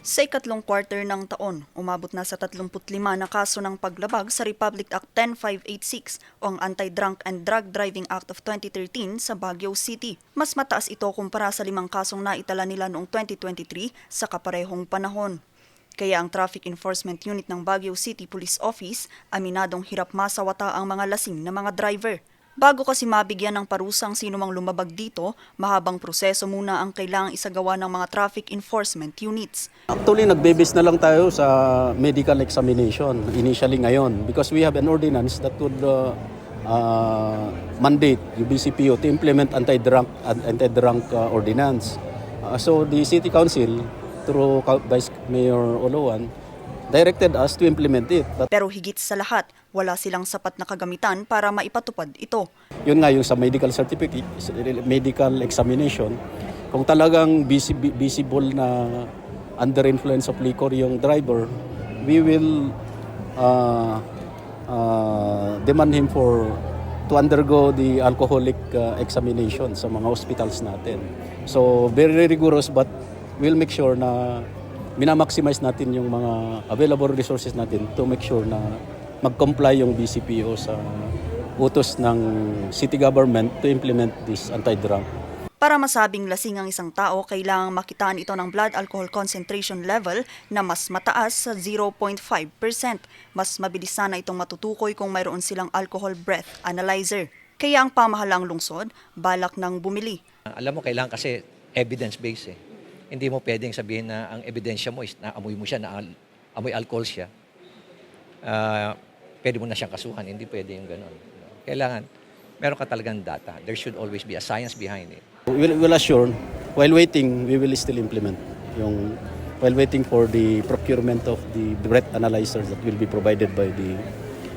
Sa ikatlong quarter ng taon, umabot na sa 35 na kaso ng paglabag sa Republic Act 10586 o ang Anti-Drunk and Drug Driving Act of 2013 sa Baguio City. Mas mataas ito kumpara sa limang kasong naitala nila noong 2023 sa kaparehong panahon. Kaya ang Traffic Enforcement Unit ng Baguio City Police Office aminadong hirap masawata ang mga lasing na mga driver. Bago kasi mabigyan ng parusang sino mang lumabag dito, mahabang proseso muna ang kailangang isagawa ng mga traffic enforcement units. Actually, nagbe-base na lang tayo sa medical examination initially ngayon because we have an ordinance that would uh, uh, mandate yung BCPO to implement anti-drunk anti-drunk uh, ordinance. Uh, so the City Council through Vice Mayor Olowan directed us to implement it. But Pero higit sa lahat, wala silang sapat na kagamitan para maipatupad ito. yun nga yung sa medical certificate, medical examination, kung talagang visi- visible na under influence of liquor yung driver, we will uh, uh, demand him for to undergo the alcoholic uh, examination sa mga hospitals natin. So very rigorous but we'll make sure na minamaximize natin yung mga available resources natin to make sure na mag-comply yung BCPO sa utos ng city government to implement this anti-drunk. Para masabing lasing ang isang tao, kailangang makitaan ito ng blood alcohol concentration level na mas mataas sa 0.5%. Mas mabilis sana itong matutukoy kung mayroon silang alcohol breath analyzer. Kaya ang pamahalaang lungsod, balak ng bumili Alam mo, kailangan kasi evidence-based eh. Hindi mo pwedeng sabihin na ang ebidensya mo is naamoy mo siya, na amoy alcohol siya. Ah, pwede mo na siyang kasuhan. Hindi pwede yung gano'n. Kailangan, meron ka talagang data. There should always be a science behind it. We'll, we'll assure, while waiting, we will still implement yung while waiting for the procurement of the breath analyzers that will be provided by the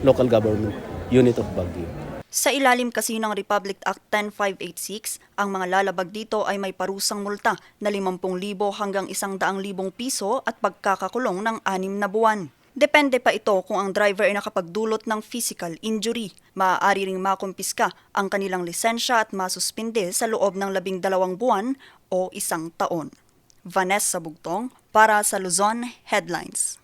local government unit of Baguio. Sa ilalim kasi ng Republic Act 10586, ang mga lalabag dito ay may parusang multa na 50,000 hanggang 100,000 piso at pagkakakulong ng anim na buwan. Depende pa ito kung ang driver ay nakapagdulot ng physical injury. Maaari ring makumpiska ang kanilang lisensya at masuspinde sa loob ng labing dalawang buwan o isang taon. Vanessa Bugtong para sa Luzon Headlines.